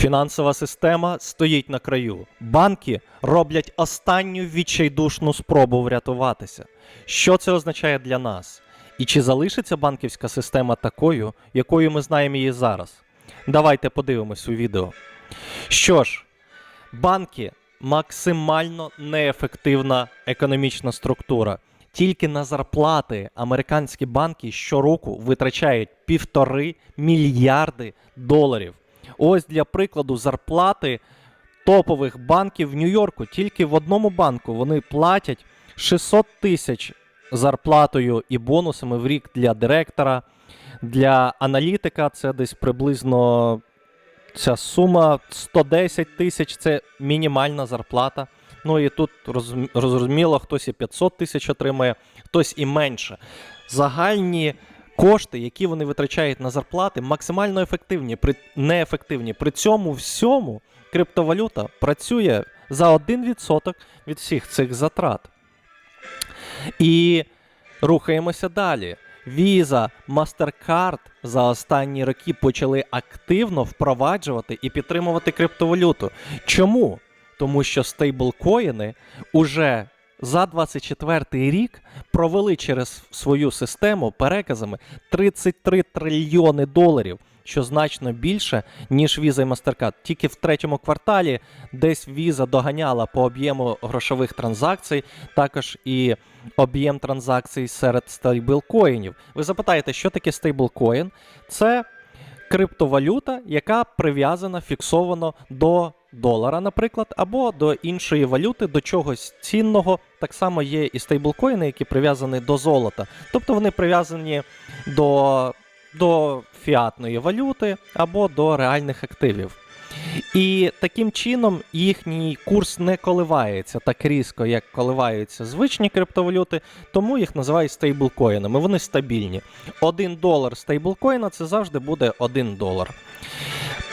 Фінансова система стоїть на краю. Банки роблять останню відчайдушну спробу врятуватися. Що це означає для нас? І чи залишиться банківська система такою, якою ми знаємо її зараз? Давайте подивимось у відео. Що ж, банки максимально неефективна економічна структура. Тільки на зарплати американські банки щороку витрачають півтори мільярди доларів. Ось для прикладу зарплати топових банків в Нью-Йорку. Тільки в одному банку вони платять 600 тисяч зарплатою і бонусами в рік для директора. Для аналітика це десь приблизно ця сума 110 тисяч це мінімальна зарплата. Ну і тут розум- розуміло, хтось і 500 тисяч отримає, хтось і менше. Загальні кошти, які вони витрачають на зарплати, максимально ефективні, при неефективні. При цьому всьому криптовалюта працює за 1% від всіх цих затрат. І рухаємося далі. Visa, MasterCard за останні роки почали активно впроваджувати і підтримувати криптовалюту. Чому? Тому що стейблкоїни уже за 24 рік провели через свою систему переказами 33 трильйони доларів, що значно більше, ніж Visa і MasterCard. Тільки в третьому кварталі десь Visa доганяла по об'єму грошових транзакцій, також і об'єм транзакцій серед стейблкоїнів. Ви запитаєте, що таке стейблкоін? Це криптовалюта, яка прив'язана фіксовано до долара, наприклад, або до іншої валюти, до чогось цінного. Так само є і стейблкоїни, які прив'язані до золота. Тобто вони прив'язані до, до фіатної валюти або до реальних активів. І таким чином їхній курс не коливається так різко, як коливаються звичні криптовалюти, тому їх називають стейблкоїнами. Вони стабільні. Один долар стейблкоїна це завжди буде один долар.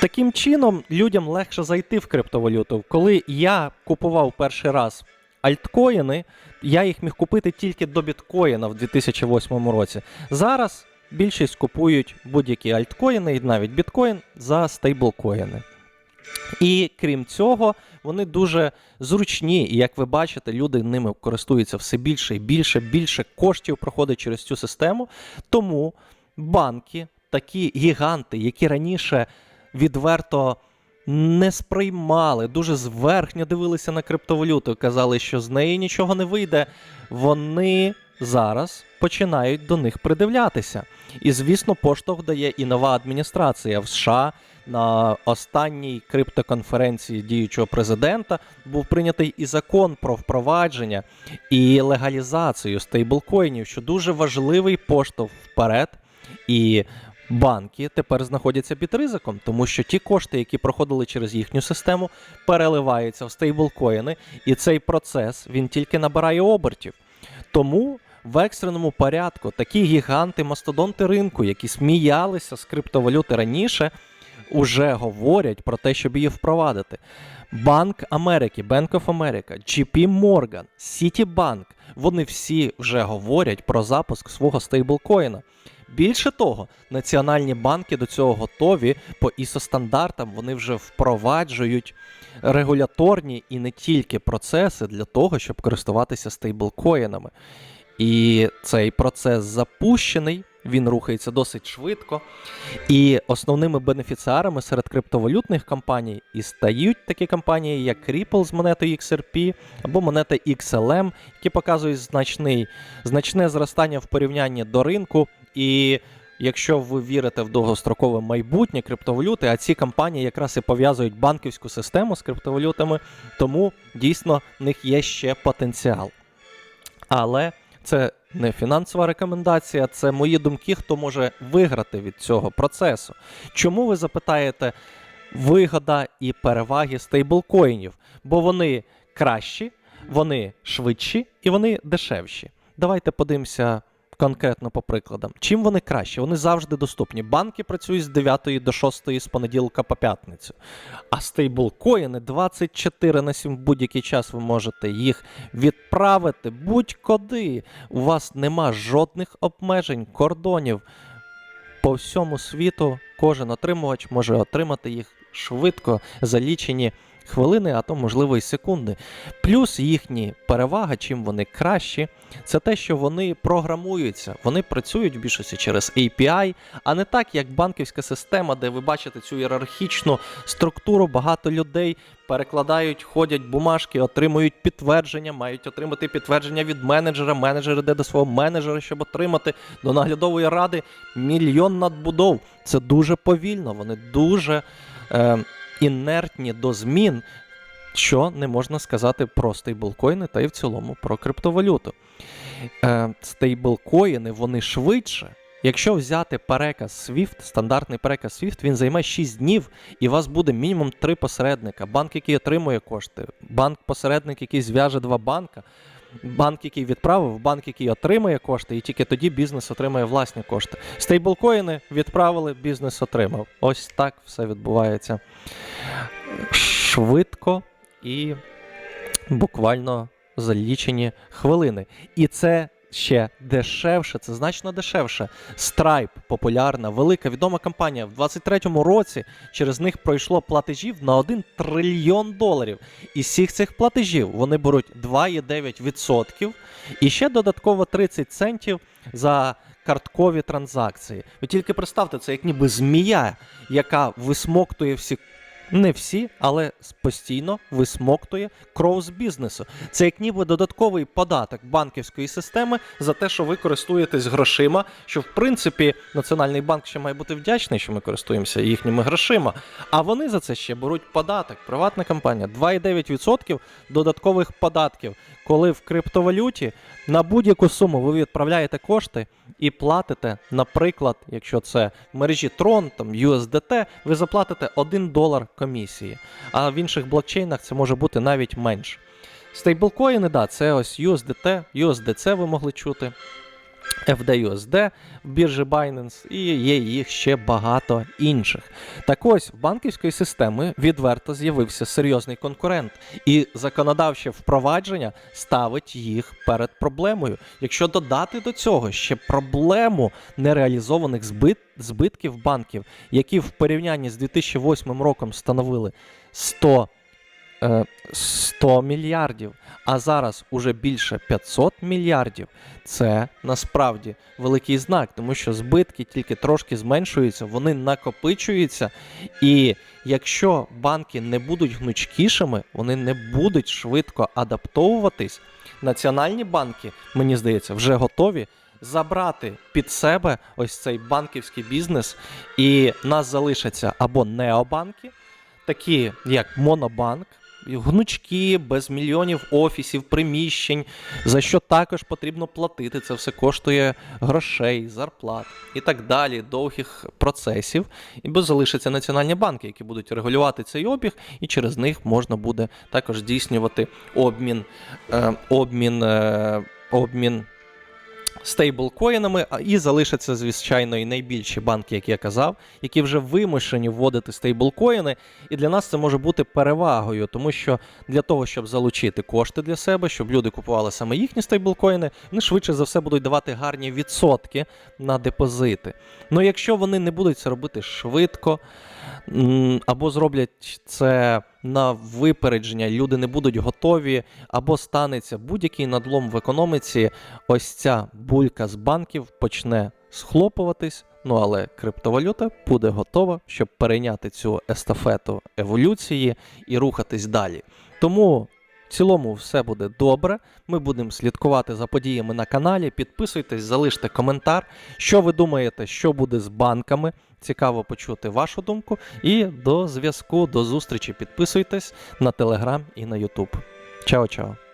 Таким чином, людям легше зайти в криптовалюту. Коли я купував перший раз альткоїни, я їх міг купити тільки до біткоїна в 2008 році. Зараз більшість купують будь-які альткоїни і навіть біткоін за стейблкоїни. І крім цього, вони дуже зручні, і як ви бачите, люди ними користуються все більше і більше, більше коштів проходить через цю систему. Тому банки, такі гіганти, які раніше відверто не сприймали, дуже зверхньо дивилися на криптовалюту, казали, що з неї нічого не вийде. Вони зараз починають до них придивлятися. І, звісно, поштовх дає і нова адміністрація в США. На останній криптоконференції діючого президента був прийнятий і закон про впровадження і легалізацію стейблкоїнів, що дуже важливий поштовх вперед. І банки тепер знаходяться під ризиком, тому що ті кошти, які проходили через їхню систему, переливаються в стейблкоїни, і цей процес він тільки набирає обертів. Тому в екстреному порядку такі гіганти, мастодонти ринку, які сміялися з криптовалюти раніше, уже говорять про те, щоб її впровадити. Банк Америки, Bank of America, JP Morgan, Citibank, вони всі вже говорять про запуск свого стейблкоїна. Більше того, національні банки до цього готові по ISO стандартам вони вже впроваджують регуляторні і не тільки процеси для того, щоб користуватися стейблкоїнами. І цей процес запущений, він рухається досить швидко. І основними бенефіціарами серед криптовалютних компаній і стають такі компанії, як Ripple з монетою XRP або монета XLM, які показують значний, значне зростання в порівнянні до ринку. І якщо ви вірите в довгострокове майбутнє криптовалюти, а ці компанії якраз і пов'язують банківську систему з криптовалютами, тому дійсно в них є ще потенціал. Але це не фінансова рекомендація, це мої думки, хто може виграти від цього процесу. Чому ви запитаєте вигода і переваги стейблкоїнів? Бо вони кращі, вони швидші і вони дешевші. Давайте подивимося конкретно по прикладам. Чим вони кращі? Вони завжди доступні. Банки працюють з 9 до 6 з понеділка по п'ятницю. А стейблкоїни 24 на 7 в будь-який час ви можете їх відправити будь-куди. У вас нема жодних обмежень, кордонів. По всьому світу кожен отримувач може отримати їх швидко за лічені хвилини, а то, можливо, і секунди. Плюс їхні перевага, чим вони кращі, це те, що вони програмуються, вони працюють в більшості через API, а не так, як банківська система, де ви бачите цю ієрархічну структуру, багато людей перекладають, ходять бумажки, отримують підтвердження, мають отримати підтвердження від менеджера. Менеджер йде до свого менеджера, щоб отримати до наглядової ради мільйон надбудов. Це дуже повільно, вони дуже е, інертні до змін, що не можна сказати про стейблкоїни та й в цілому про криптовалюту. Е, стейблкоїни вони швидше. Якщо взяти переказ SWIFT, стандартний переказ SWIFT, він займе 6 днів, і у вас буде мінімум 3 посередника. Банк, який отримує кошти, банк-посередник, який зв'яже два банка, банк, який відправив, банк, який отримує кошти, і тільки тоді бізнес отримує власні кошти. Стейблкоїни відправили, бізнес отримав. Ось так все відбувається швидко і буквально за лічені хвилини. І це ще дешевше, це значно дешевше. Stripe популярна, велика, відома компанія. В 23-му році через них пройшло платежів на 1 трильйон доларів. І всіх цих платежів вони беруть 2,9% і ще додатково 30 центів за карткові транзакції. Ви тільки представте, це як ніби змія, яка висмоктує всі не всі, але постійно висмоктує кров з бізнесу. Це як ніби додатковий податок банківської системи за те, що ви користуєтесь грошима. Що в принципі Національний банк ще має бути вдячний, що ми користуємося їхніми грошима. А вони за це ще беруть податок. Приватна компанія 2,9% додаткових податків, коли в криптовалюті на будь-яку суму ви відправляєте кошти і платите, наприклад, якщо це мережі Tron, там USDT, ви заплатите 1 долар комісії. А в інших блокчейнах це може бути навіть менше. Стейблкоїни, да, це ось USDT, USDC ви могли чути. FDUSD в біржі Binance і є їх ще багато інших. Так ось в банківської системи відверто з'явився серйозний конкурент, і законодавче впровадження ставить їх перед проблемою. Якщо додати до цього ще проблему нереалізованих збит, збитків банків, які в порівнянні з 2008 роком становили 100 е, 100 мільярдів, а зараз уже більше 500 мільярдів. Це насправді великий знак, тому що збитки тільки трошки зменшуються, вони накопичуються. І якщо банки не будуть гнучкішими, вони не будуть швидко адаптовуватись. Національні банки, мені здається, вже готові забрати під себе ось цей банківський бізнес, і нас залишаться або необанки, такі як Монобанк, гнучки, без мільйонів офісів, приміщень, за що також потрібно платити. Це все коштує грошей, зарплат і так далі, довгих процесів. І бо залишаться національні банки, які будуть регулювати цей обіг, і через них можна буде також здійснювати обмін, е, обмін, е, обмін стейблкоїнами, і залишаться, звичайно, і найбільші банки, як я казав, які вже вимушені вводити стейблкоїни. І для нас це може бути перевагою, тому що для того, щоб залучити кошти для себе, щоб люди купували саме їхні стейблкоїни, вони швидше за все будуть давати гарні відсотки на депозити. Ну якщо вони не будуть це робити швидко, або зроблять це на випередження, люди не будуть готові, або станеться будь-який надлом в економіці, ось ця булька з банків почне схлопуватись. Ну але криптовалюта буде готова, щоб перейняти цю естафету еволюції і рухатись далі. Тому в цілому все буде добре. Ми будемо слідкувати за подіями на каналі. Підписуйтесь, залиште коментар. Що ви думаєте, що буде з банками? Цікаво почути вашу думку. І до зв'язку, до зустрічі. Підписуйтесь на Телеграм і на Ютуб. Чао-чао.